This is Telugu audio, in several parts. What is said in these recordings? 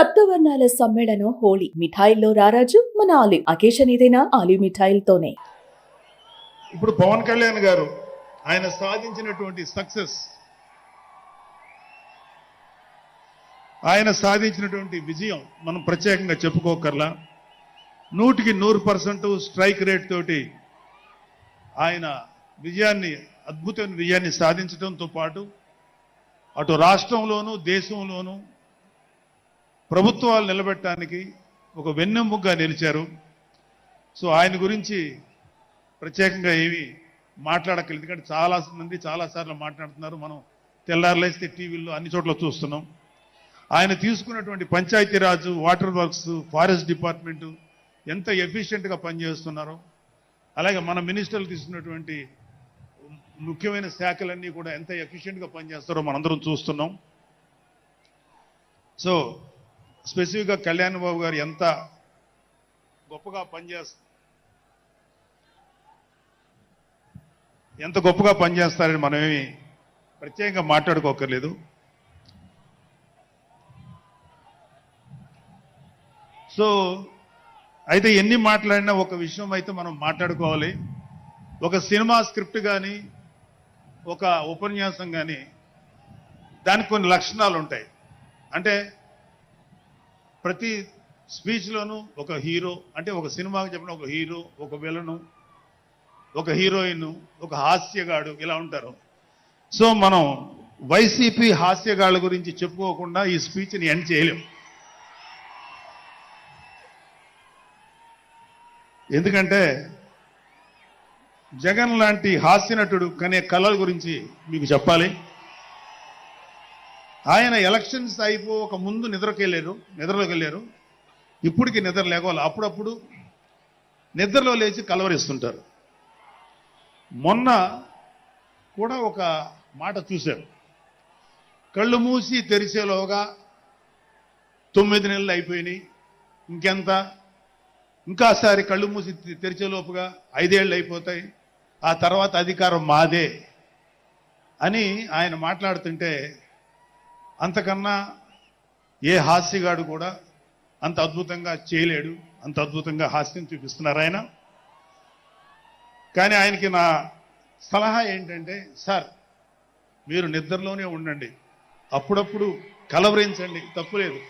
సప్తవర్ణాల సమ్మేళనం హోళీ మిఠాయిల్లో రారాజు మన ఆలివ్ అకేషన్ ఏదైనా ఆలివ్ మిఠాయిలతోనే. ఇప్పుడు పవన్ కళ్యాణ్ గారు ఆయన సాధించినటువంటి సక్సెస్ ఆయన సాధించినటువంటి విజయం మనం ప్రత్యేకంగా చెప్పుకోకర్లా. నూటికి నూరు పర్సెంట్ స్ట్రైక్ రేట్ తోటి ఆయన విజయాన్ని అద్భుతమైన విజయాన్ని సాధించడంతో పాటు అటు రాష్ట్రంలోనూ దేశంలోనూ ప్రభుత్వాలు నిలబెట్టడానికి ఒక వెన్నెముగ్గా నిలిచారు. సో ఆయన గురించి ప్రత్యేకంగా ఏమి మాట్లాడక్కలేదు ఎందుకంటే చాలా మంది చాలాసార్లు మాట్లాడుతున్నారు. మనం తెల్లారులేస్తే టీవీల్లో అన్ని చోట్ల చూస్తున్నాం. ఆయన తీసుకున్నటువంటి Panchayati Raj water works forest department ఎంత ఎఫిషియెంట్గా పనిచేస్తున్నారో అలాగే మన మినిస్టర్లు తీసుకున్నటువంటి ముఖ్యమైన శాఖలన్నీ కూడా ఎంత ఎఫిషియెంట్గా పనిచేస్తారో మనందరం చూస్తున్నాం. సో స్పెసిఫిక్గా కళ్యాణ్ బాబు గారు ఎంత గొప్పగా పనిచేస్తారు ఎంత గొప్పగా పనిచేస్తారని మనమేమి ప్రత్యేకంగా మాట్లాడుకోకర్లేదు సో అయితే ఎన్ని మాట్లాడినా ఒక విషయం అయితే మనం మాట్లాడుకోవాలి. ఒక సినిమా స్క్రిప్ట్ కానీ ఒక ఉపన్యాసం కానీ దానికి కొన్ని లక్షణాలు ఉంటాయి అంటే ప్రతి స్పీచ్లోనూ ఒక హీరో అంటే ఒక సినిమాకి చెప్పిన ఒక హీరో ఒక విలను ఒక హీరోయిన్ ఒక హాస్యగాడు ఇలా ఉంటారు. సో మనం వైసీపీ హాస్యగాళ్ళ గురించి చెప్పుకోకుండా ఈ స్పీచ్ని ఎండ్ చేయలేం. ఎందుకంటే జగన్ లాంటి హాస్యనటుడు కనే కళల గురించి మీకు చెప్పాలి. ఆయన ఎలక్షన్స్ అయిపోక ముందు నిద్రకి వెళ్ళారు నిద్రలోకి వెళ్ళారు ఇప్పటికి నిద్ర లేవాలి అప్పుడప్పుడు నిద్రలో లేచి కలవరిస్తుంటారు. మొన్న కూడా ఒక మాట చూశారు. కళ్ళు మూసి తెరిచేలోగా తొమ్మిది నెలలు అయిపోయినాయి. ఇంకెంత? ఇంకాసారి కళ్ళు మూసి తెరిచేలోపుగా ఐదేళ్ళు అయిపోతాయి. ఆ తర్వాత అధికారం మాదే అని ఆయన మాట్లాడుతుంటే అంతకన్నా ఏ హాస్యగాడు కూడా అంత అద్భుతంగా చేయలేడు అంత అద్భుతంగా హాస్యం చూపిస్తున్నారు ఆయన. కానీ ఆయనకి నా సలహా ఏంటంటే సార్ మీరు నిద్రలోనే ఉండండి. అప్పుడప్పుడు కలవరించండి. తప్పులేదు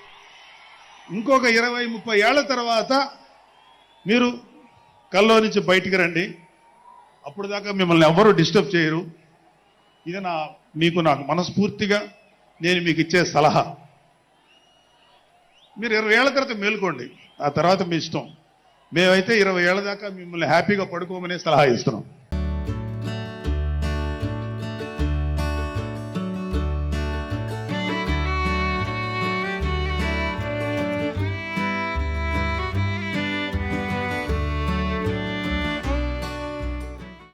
ఇంకొక ఇరవై ముప్పై ఏళ్ళ తర్వాత మీరు కల్లో నుంచి బయటికి రండి. అప్పుడు దాకా మిమ్మల్ని ఎవరు డిస్టర్బ్ చేయరు. ఇది నా మీకు నాకు మనస్ఫూర్తిగా నేను మీకు ఇచ్చే సలహా. మీరు ఇరవై ఏళ్ళ తర్వాత మేలుకోండి. ఆ తర్వాత మీ ఇష్టం. మేమైతే ఇరవై ఏళ్ళ దాకా మిమ్మల్ని హ్యాపీగా పడుకోమనే సలహా ఇస్తున్నాం.